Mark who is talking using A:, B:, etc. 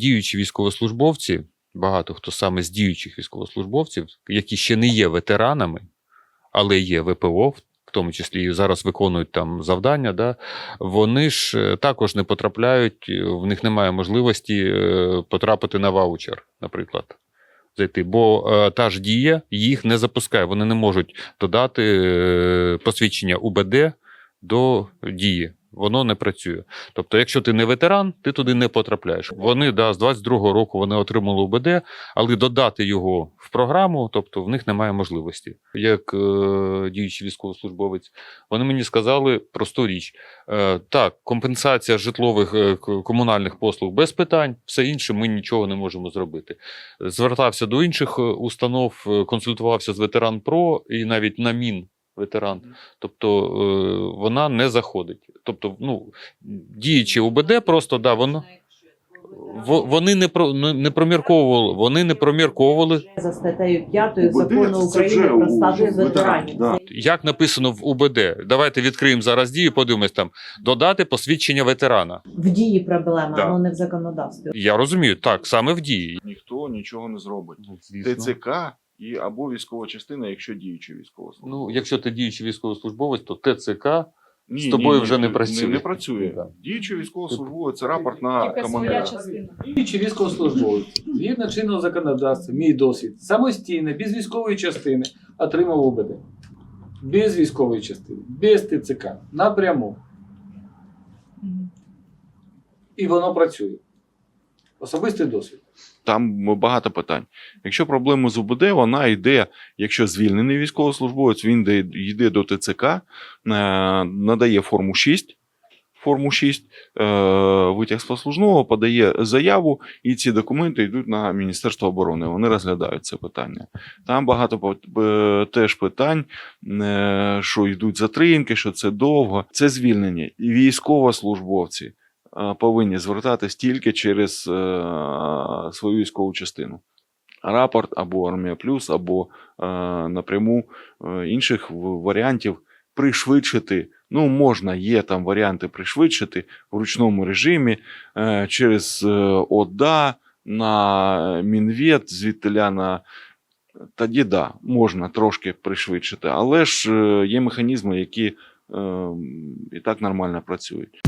A: діючі військовослужбовці, багато хто саме з діючих військовослужбовців, які ще не є ветеранами, але є ВПО, в тому числі і зараз виконують там завдання, да, вони ж е, також не потрапляють, е, в них немає можливості е, потрапити на ваучер, наприклад. Зайти, бо е, та ж дія їх не запускає. Вони не можуть додати е, посвідчення УБД до дії. Воно не працює. Тобто, якщо ти не ветеран, ти туди не потрапляєш. Вони да, з 22-го року вони отримали УБД, але додати його в програму, тобто в них немає можливості. Як е, діючий військовослужбовець, вони мені сказали просту річ: е, так, компенсація житлових е, комунальних послуг без питань, все інше ми нічого не можемо зробити. Звертався до інших е, установ, е, консультувався з ветеран ПРО і навіть на МІН ветеран. Тобто е, вона не заходить. Тобто, ну, діючи УБД, просто да, воно. Во- Вони не про не, не промірковували, вони не промірковували,
B: за статтею 5 закону України про статус
C: ветеранів,
B: ветеранів.
C: да.
A: Як написано в УБД. Давайте відкриємо зараз дію, подивимось там додати посвідчення ветерана.
B: в дії проблема,
A: Да.
B: але не в законодавстві.
A: Я розумію, так саме в дії.
C: Ніхто нічого не зробить.
A: Ну,
C: ТЦК і або військова частина, якщо діючий військовослужбовець.
A: Ну, якщо ти діючий військовослужбовець, то ТЦК
C: Ні,
A: з тобою
C: ні,
A: вже
C: ні,
A: не працює.
C: Не, не працює.
A: Да.
C: Діючий військовослужбовець це рапорт на командира.
D: частина.
E: Діючі військовослужбовці, згідно чинного законодавства, мій досвід, самостійно, без військової частини отримав УБД. Без військової частини, без ТЦК, напряму. І воно працює. Особистий досвід.
C: Там багато питань. Якщо проблема з УБД, вона йде, якщо звільнений військовослужбовець, він йде, до ТЦК, е, надає форму 6. Форму 6, е, витяг з послужного, подає заяву, і ці документи йдуть на Міністерство оборони. Вони розглядають це питання. Там багато е, теж питань, що йдуть затримки, що це довго. Це звільнення. І військовослужбовці повинні звертатись тільки через е, свою військову частину. Рапорт або Армія Плюс, або е, напряму е, інших варіантів пришвидшити. Ну, можна, є там варіанти пришвидшити в ручному режимі через ОДА на Мінвет, звідтиля на. Тоді да, можна трошки пришвидшити, але ж є механізми, які е, і так нормально працюють.